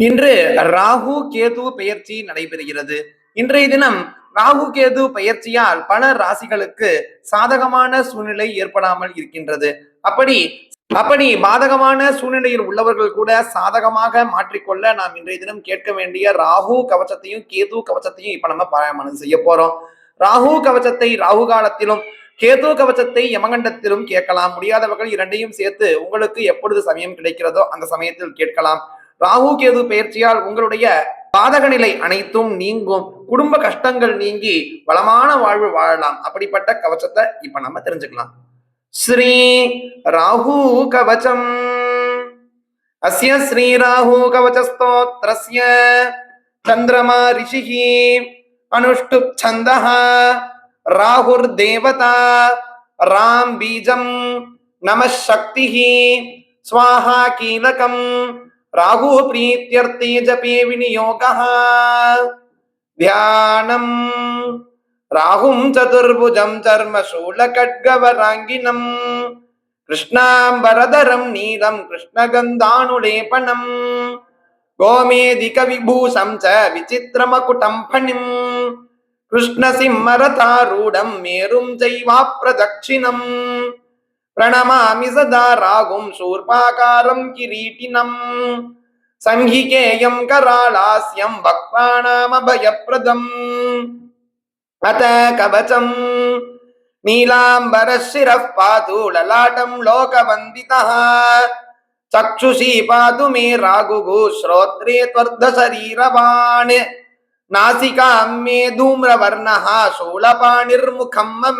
இன்று ராகு கேது பெயர்ச்சி நடைபெறுகிறது. இன்றைய தினம் ராகு கேது பெயர்ச்சியால் பல ராசிகளுக்கு சாதகமான சூழ்நிலை ஏற்படாமல் இருக்கின்றது. அப்படி அப்படி பாதகமான சூழ்நிலையில் உள்ளவர்கள் கூட சாதகமாக மாற்றிக்கொள்ள நாம் இன்றைய தினம் கேட்க வேண்டிய ராகு கவச்சத்தையும் கேது கவச்சத்தையும் இப்ப நம்ம பாராயணம் செய்ய போறோம். ராகு கவச்சத்தை ராகு காலத்திலும் கேது கவச்சத்தை யமகண்டத்திலும் கேட்கலாம். முடியாதவர்கள் இரண்டையும் சேர்த்து உங்களுக்கு எப்பொழுது சமயம் கிடைக்கிறதோ அந்த சமயத்தில் கேட்கலாம். ராகு கேது பயிற்சியால் உங்களுடைய பாதக நிலை அனைத்தும் நீங்கும். குடும்ப கஷ்டங்கள் நீங்கி வளமான வாழ்வு வாழலாம். அப்படிப்பட்ட கவச்சத்தை இப்ப நம்ம தெரிஞ்சுக்கலாம். ஸ்ரீ ராகு கவச்சம் அஸ்ய ஸ்ரீ ராகு கவச்ச ஸ்தோத்ரஸ்ய சந்திரமா ரிஷிஹி. அனுஷ்டுப் சந்தः ராகுர் தேவதா ராம் பீஜம். நம சக்திஹி ஸ்வாஹா கீலகம். ராகு பிரீத்தியர்த்தே ஜபே விநியோகः ध्यानम् राहुं चतुर्भुजं चर्मशूलखड्गवराङ्गिनम् कृष्णाम्बरधरं नीलं कृष्णगन्धानुलेपनम् गोमेधिकविभूषं च विचित्रमकुटं फणिम् कृष्णसिंहरथारूढं मेरुं चैवाप्रदक्षिणम् प्रणमामि सदा रागुं शूर्पाकारं किरीटिनम् संहिकेयं करालास्यं भक्तानामभयप्रदम् अथ कवचम् नीलाम्बरशिरः पातु ललाटं लोकवन्दितः चक्षुषी पातु मे रागुः श्रोत्रे त्वर्धशरीरवान् नासिकां मे धूम्रवर्णः शूलपाणिर्मुखं मम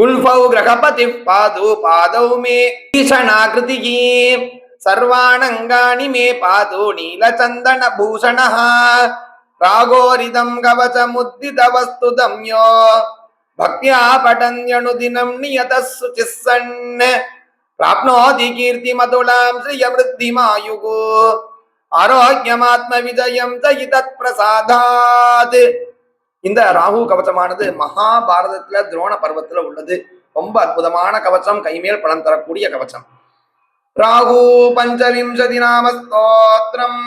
కుల్ఫౌ గ్రహపతి పాదు పాదౌ మే భీషణాకృతి సర్వాణంగాని మే పాదు నీలచందన భూషణ రాగోరిదం గవచముద్దిత వస్తుదమ్యో భక్త్యా పఠన్యనుదినం నియత శుచిస్సన్ ప్రాప్నోతి కీర్తిమతులాం శ్రియ వృద్ధిమాయుగు ఆరోగ్యమాత్మ విజయం చ ఇతత్ ప్రసాదాత్ இந்த ராகு கவச்சமானது மகாபாரதத்துல துரோண பருவத்துல உள்ளது. ரொம்ப அற்புதமான கவச்சம் கைமேல் பலன் தரக்கூடிய கவச்சம் ராகு பஞ்சவிம்சதி நாம ஸ்தோத்திரம்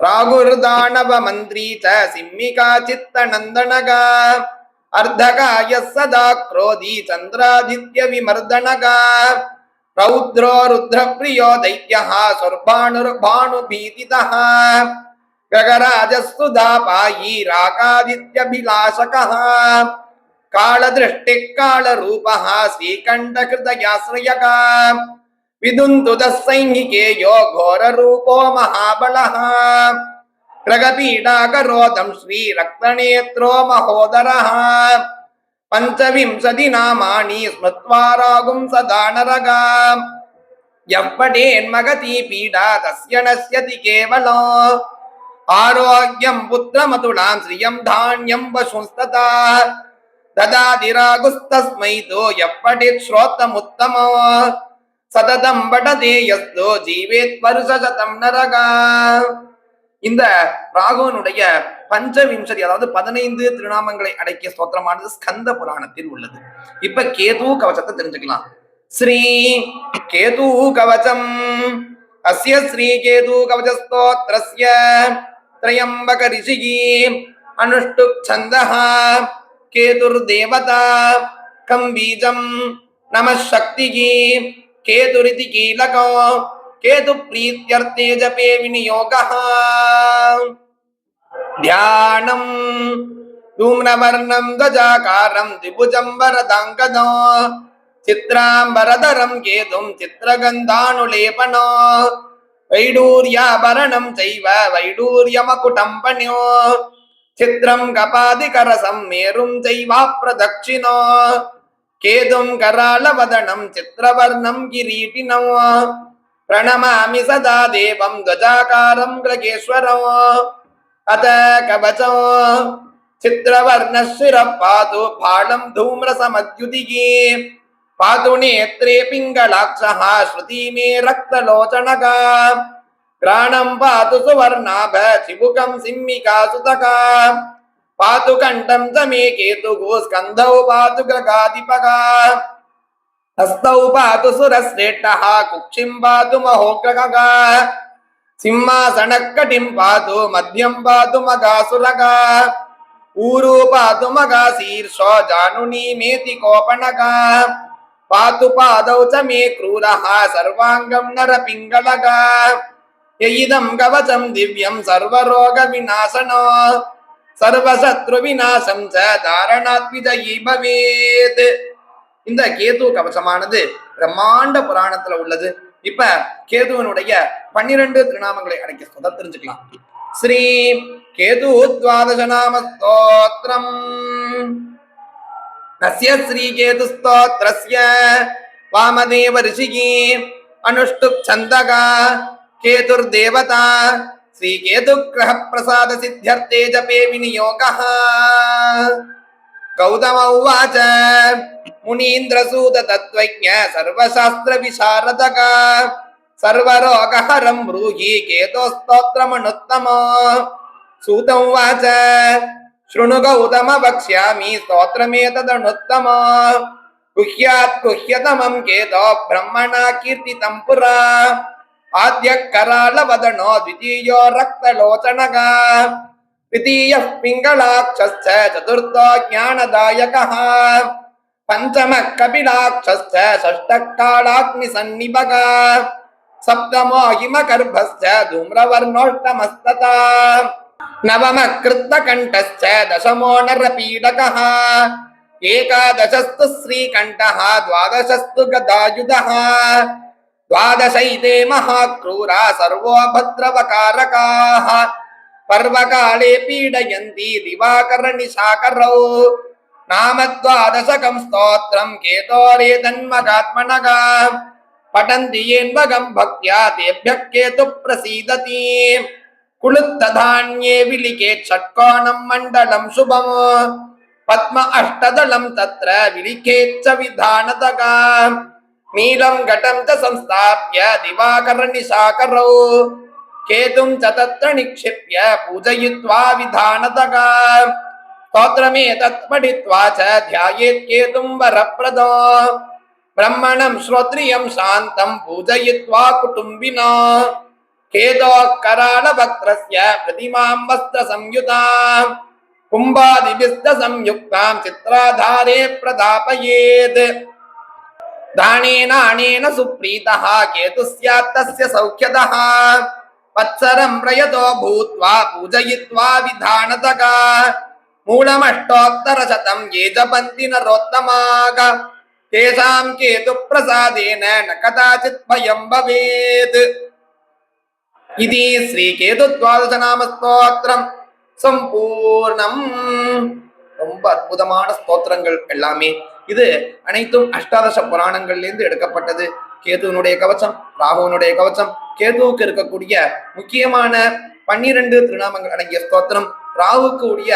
ராகுர்தாணவ மந்திரி ச சிம்மிகா சித்த நந்தனகா அர்த்தகாய சதா குரோதி சந்திராதித்ய விமர்தனகா. ரௌத்ரோ ருத்ர பிரியோ தைத்யா சொர்பானுர் பானு பீதிதா గగరాజస్తుధాపాయి రాకాదిత్యభిలాషక కాళదృష్టి కాళరూప శ్రీకంఠకృతయాశ్రయక విదుంతు దస్సైనికేయో ఘోరరూపో మహాబల రగపీడాకరోదం శ్రీరక్తనేత్రో మహోదర పంచవింశతి నామాని స్మృత్వా రాగుం సదా నరగా పీడా తస్య నశ్యతి కేవలం ஆரோக்கியம் புத்திரமதுளாம் ஸ்ரீயம் தானியம் வசுஸ்ததா ததாதி ராகுஸ்தஸ்மை தோ எப்படி ஸ்ரோத்தமுத்தமோ. சததம் படதே யஸ்தோ ஜீவேத் வருஷசதம் நரகா. இந்த ராகவனுடைய பஞ்சவிம்சதி அதாவது பதினைந்து திருநாமங்களை அடக்கிய ஸ்தோத்திரமானது ஸ்கந்த புராணத்தில் உள்ளது. இப்ப கேது கவச்சத்தை தெரிஞ்சுக்கலாம். ஸ்ரீ கேது கவச்சம் அஸ்ய ஸ்ரீ கேது கவச்ச ஸ்தோத்திரஸ்ய. त्रयंबक ऋषि अनुष्टुप छंद केतुर्देवता कम बीजम नम शक्ति केतुरीति कीलक केतु प्रीत्यर्थे जपे विनियोग ध्यानम धूम्रवर्णम ध्वजाकारम द्विभुजम वरदांगदो चित्रांबरधरम केतुम चित्रगंधानुलेपनो வைடூர்யாபரணம் செய்வ வைடூர்யமகுடம்பணியோ சித்ரம் கபாதிகரசம் மேரும் செய்வா பிரதட்சிணோ. கேதும் கராளவதனம் சித்திரவர்ணம் கிரீட்டினோ. பிரணமாமி சதா தேவம் துவஜாகாரம் கிரகேஸ்வரோ. அத கவச்சோ சித்திரவர்ண சிரப்பாது பாலம் தூம்ரசமத்யுதிகே. पातु नेत्रे पिङ्गलाक्षः श्रुति मे रक्तलोचनका। ग्राणं पातु सुवर्णाभ चिबुकं सिंहिकासुतका पातु कण्ठं च मे केतुः स्कन्धौ पातु गगाधिपका। हस्तौ पातु सुरश्रेष्ठः, कुक्षिं पातु सिंहासनकटिं पातु, मध्यं पातु मगासुरगा। ऊरु पातु जानुनी मेति कोपणगा పాతు பாதௌ చ మే క్రూర సర్వాంగం నర పింగళగ ఎయిదం కవచం దివ్యం సర్వరోగ వినాశనో சர்வசத்ரு விநாசம் ச தாரணாத்விஜயி பவேத் இந்த கேது கவசமானது பிரம்மாண்ட புராணத்துல உள்ளது. இப்ப கேதுவனுடைய பன்னிரண்டு திருநாமங்களை அடைக்க சொல்ல தெரிஞ்சுக்கலாம். ஸ்ரீ கேது துவாதச நாம ஸ்தோத்திரம். तस्य श्रीकेतुस्तोत्रस्य वामदेव ऋषिकी अनुष्टुप् छन्दका केतुर्देवता श्रीकेतुग्रह प्रसाद सिद्ध्यर्थे जपे विनियोगः। गौतम उवाच मुनीन्द्रसूत तत्त्वज्ञ सर्वशास्त्रविशारदः सर्वरोगहरं ब्रूहि, केतोस्तोत्रमनुत्तमो। सूत उवाच शृणु गौतम वक्ष्यामि स्तोत्रमेतदनुत्तम गुह्यात् गुह्यतमं केतो ब्रह्मणा कीर्तितं पुरा आद्यः करालवदनो द्वितीयो रक्तलोचनगा द्वितीयः पिङ्गलाक्षश्च चतुर्थो ज्ञानदायकः पञ्चमः कपिलाक्षश्च षष्ठः कालाग्निसन्निभः सप्तमो हिमगर्भश्च धूम्रवर्णोष्टमस्तथा नवमः कृत्तकण्ठश्च दशमो नरपीडकः एकादशस्तु श्रीकण्ठः द्वादशस्तु गदायुधः द्वादशैते महाक्रूरा सर्वो भद्रवकारकाः पर्वकाले पीडयन्ति दिवाकरनिशाकरौ नाम द्वादशकं स्तोत्रं केतोरे तन्मगात्मनः पठन्ति येन्वगं भक्त्या तेभ्यः केतुः प्रसीदति कुलुत्तधान्ये विलिखेत् षट्कोणं मण्डलं शुभम् पद्म अष्टदलं तत्र विलिखेच्च विधानतः नीलं घटं च संस्थाप्य दिवाकरनिशाकरौ केतुं च तत्र निक्षिप्य पूजयित्वा विधानतः स्तोत्रमेतत् पठित्वा च ध्यायेत् केतुं वरप्रदो ब्रह्मणं श्रोत्रियं शान्तं पूजयित्वा कुटुम्बिना कुम्भादिभिस्तसंयुक्तां चित्राधारे प्रदापयेत्। दानेनानेन सुप्रीतः स्यात् तस्य सौख्यतः। वत्सरं प्रयतो भूत्वा पूजयित्वा विधानतः। मूलमष्टोत्तरशतं ये जपन्ति नरोत्तमाग। तेषां केतुप्रसादेन न कदाचित् भयं भवेत्। इति ஸ்ரீகேதுத்வாதசநாமஸ்தோத்திரம் சம்பூர்ணம் ரொம்ப அற்புதமான ஸ்தோத்திரங்கள் எல்லாமே. இது அனைத்தும் அஷ்டாதச புராணங்கள்லேருந்து எடுக்கப்பட்டது. கேதுவனுடைய கவச்சம் ராகுவனுடைய கவச்சம் கேதுவுக்கு இருக்கக்கூடிய முக்கியமான பன்னிரண்டு திருநாமங்கள் அடங்கிய ஸ்தோத்திரம் ராகுக்கு உரிய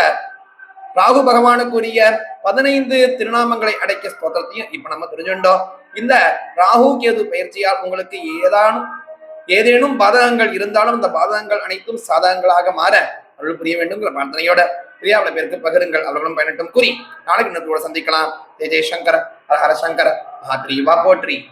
ராகு பகவானுக்குரிய பதினைந்து திருநாமங்களை அடக்கிய ஸ்தோத்திரத்தையும் இப்ப நம்ம தெரிஞ்சுட்டோம் இந்த ராகு கேது பயிற்சியால் உங்களுக்கு ஏதானும் ஏதேனும் பாதகங்கள் இருந்தாலும் அந்த பாதகங்கள் அனைத்தும் சாதகங்களாக மாற அருள் புரிய வேண்டும்ங்கிற பிரார்த்தனையோட பிரியாவில பேருக்கு பகிருங்கள். அவர்களும் பயனட்டும். கூறி நாளைக்கு இன்னத்தோட சந்திக்கலாம். ஜெய் ஜெயசங்கர ஹரஹர ஹர சங்கர மகாத்ரீவா போற்றி.